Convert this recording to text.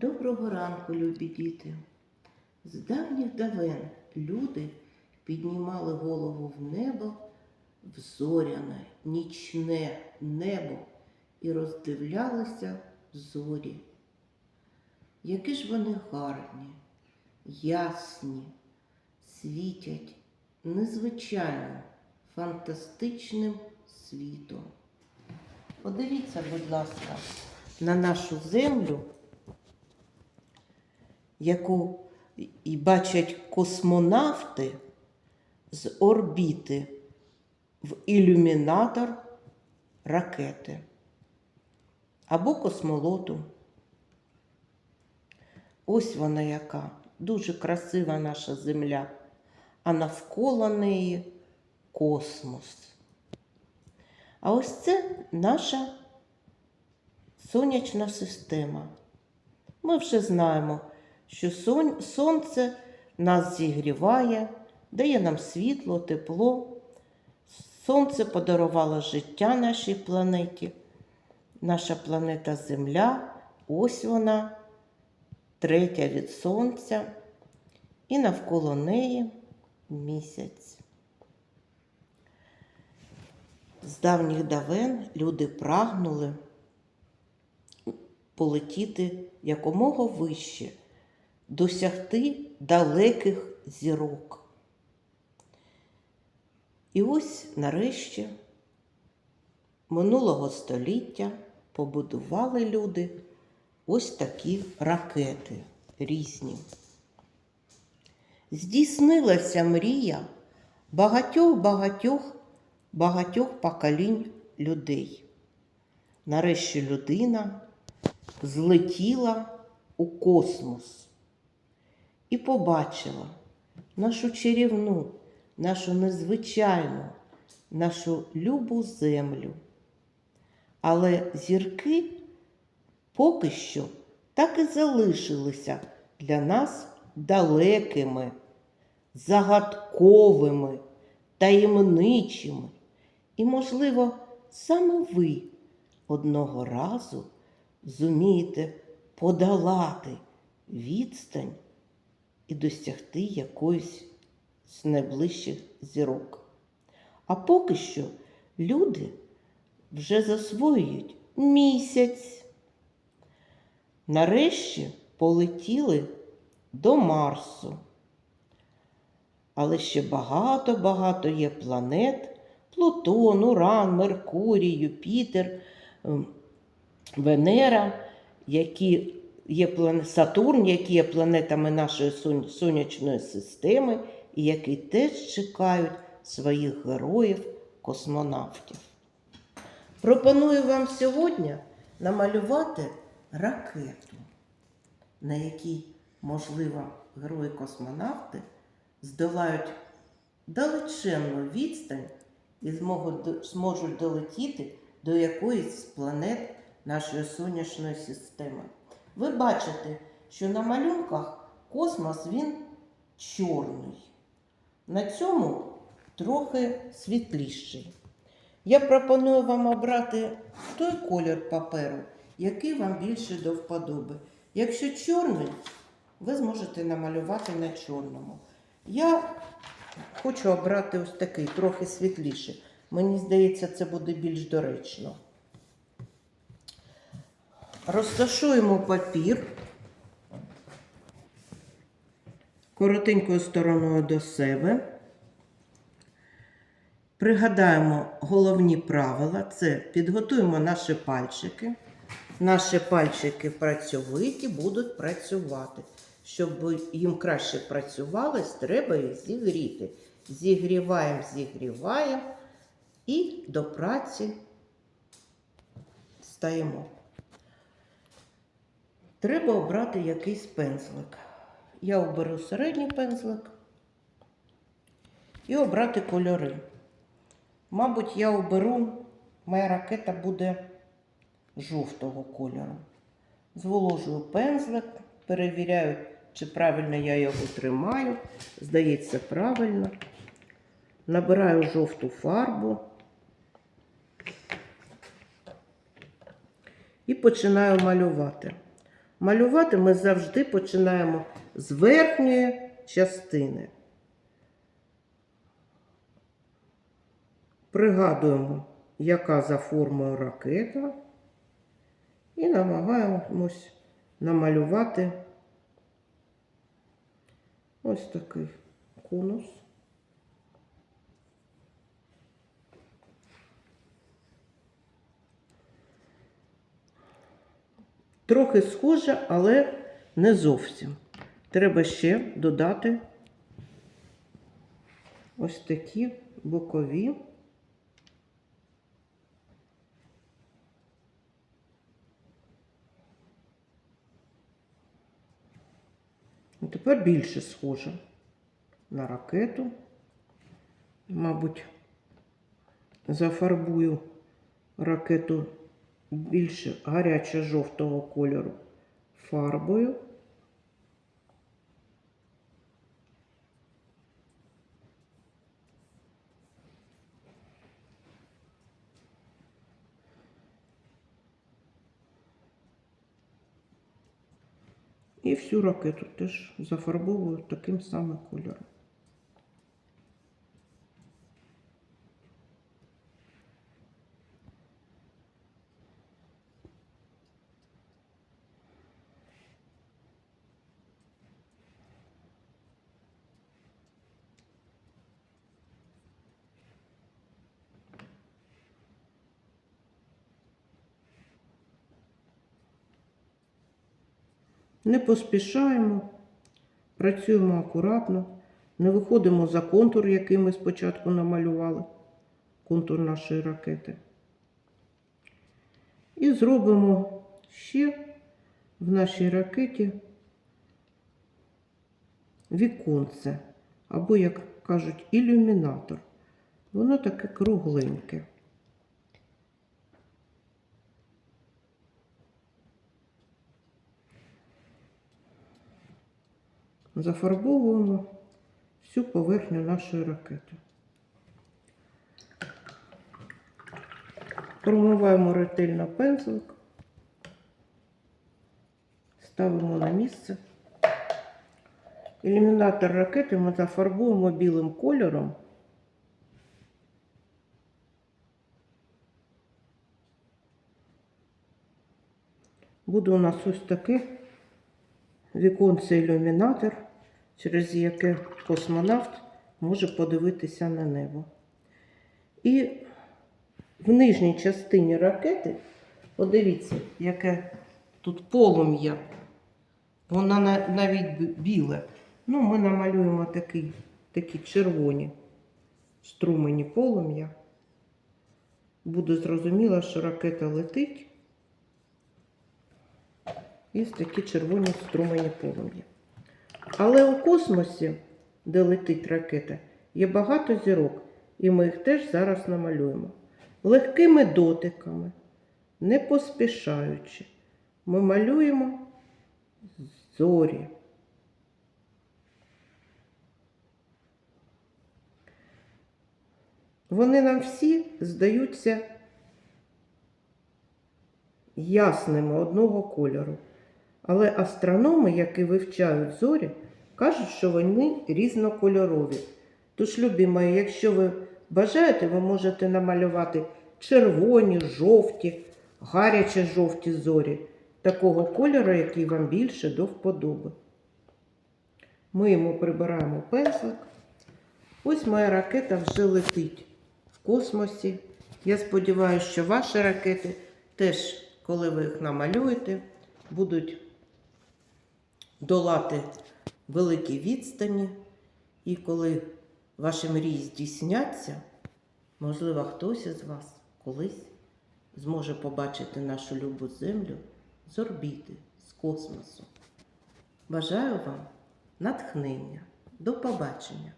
Доброго ранку, любі діти. З давніх давен люди піднімали голову в небо, в зоряне, нічне небо і роздивлялися зорі. Які ж вони гарні, ясні, світять незвичайним, фантастичним світом. Подивіться, будь ласка, на нашу землю яку і бачать космонавти з орбіти в ілюмінатор ракети або космолоту. Ось вона яка дуже красива наша земля, а навколо неї космос. А ось це наша сонячна система. Ми вже знаємо, що сонце нас зігріває, дає нам світло, тепло. Сонце подарувало життя нашій планеті. Наша планета Земля, ось вона, третя від сонця, і навколо неї місяць. З давніх давен люди прагнули полетіти якомога вище, досягти далеких зірок. І ось нарешті минулого століття побудували люди ось такі ракети різні. Здійснилася мрія багатьох-багатьох багатьох поколінь людей. Нарешті людина злетіла у космос і побачила нашу чарівну, нашу незвичайну, нашу любу землю. Але зірки поки що так і залишилися для нас далекими, загадковими, таємничими. І, можливо, саме ви одного разу зумієте подолати відстань і досягти якоїсь з найближчих зірок. А поки що люди вже засвоюють місяць. Нарешті полетіли до Марсу. Але ще багато-багато є планет Плутон, Уран, Меркурій, Юпітер, ем, Венера, які є плане- Сатурн, які є планетами нашої сон- сонячної системи, і які теж чекають своїх героїв космонавтів. Пропоную вам сьогодні намалювати ракету, на якій, можливо, герої-космонавти здолають далеченну відстань і зможуть долетіти до якоїсь з планет нашої сонячної системи. Ви бачите, що на малюнках космос він чорний. На цьому трохи світліший. Я пропоную вам обрати той колір паперу, який вам більше до вподоби. Якщо чорний, ви зможете намалювати на чорному. Я хочу обрати ось такий, трохи світліший. Мені здається, це буде більш доречно. Розташуємо папір коротенькою стороною до себе. Пригадаємо головні правила. Це підготуємо наші пальчики. Наші пальчики працьовиті будуть працювати. Щоб їм краще працювалось, треба їх зігріти. Зігріваємо, зігріваємо і до праці стаємо. Треба обрати якийсь пензлик. Я оберу середній пензлик і обрати кольори. Мабуть, я оберу, моя ракета буде жовтого кольору. Зволожую пензлик, перевіряю, чи правильно я його тримаю. Здається, правильно. Набираю жовту фарбу і починаю малювати. Малювати ми завжди починаємо з верхньої частини. Пригадуємо, яка за формою ракета, і намагаємось намалювати ось такий конус. Трохи схоже, але не зовсім. Треба ще додати ось такі бокові. Ну, Тепер більше схоже на ракету. Мабуть, зафарбую ракету більше гарячо-жовтого кольору фарбою. І всю ракету теж зафарбовую таким самим кольором. Не поспішаємо, працюємо акуратно, не виходимо за контур, який ми спочатку намалювали, контур нашої ракети. І зробимо ще в нашій ракеті віконце, або, як кажуть, ілюмінатор. Воно таке кругленьке. Зафарбовуємо всю поверхню нашої ракети. Промиваємо ретельно пензлик, ставимо на місце. Ілюмінатор ракети ми зафарбуємо білим кольором. Буде у нас ось таке віконце ілюмінатор, через яке космонавт може подивитися на небо. І в нижній частині ракети, подивіться, яке тут полум'я. Вона навіть біле. Ну, ми намалюємо такі, такі червоні струмені полум'я. Буде зрозуміло, що ракета летить. Є такі червоні струмені полум'я. Але у космосі, де летить ракета, є багато зірок, і ми їх теж зараз намалюємо. Легкими дотиками, не поспішаючи, ми малюємо зорі. Вони нам всі здаються ясними одного кольору. Але астрономи, які вивчають зорі, кажуть, що вони різнокольорові. Тож, любі мої, якщо ви бажаєте, ви можете намалювати червоні, жовті, гаряче жовті зорі, такого кольору, який вам більше до вподоби. Ми йому прибираємо пензлик. Ось моя ракета вже летить в космосі. Я сподіваюся, що ваші ракети теж, коли ви їх намалюєте, будуть долати великі відстані. І коли ваші мрії здійсняться, можливо, хтось із вас колись зможе побачити нашу любу землю з орбіти, з космосу. Бажаю вам натхнення. До побачення!